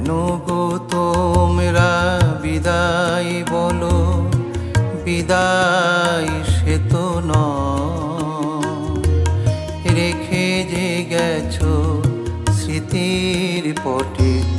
কেন গো তোমরা বিদায় বলো? বিদায় সে তো ন রেখে যে গেছ স্মৃতির পটিত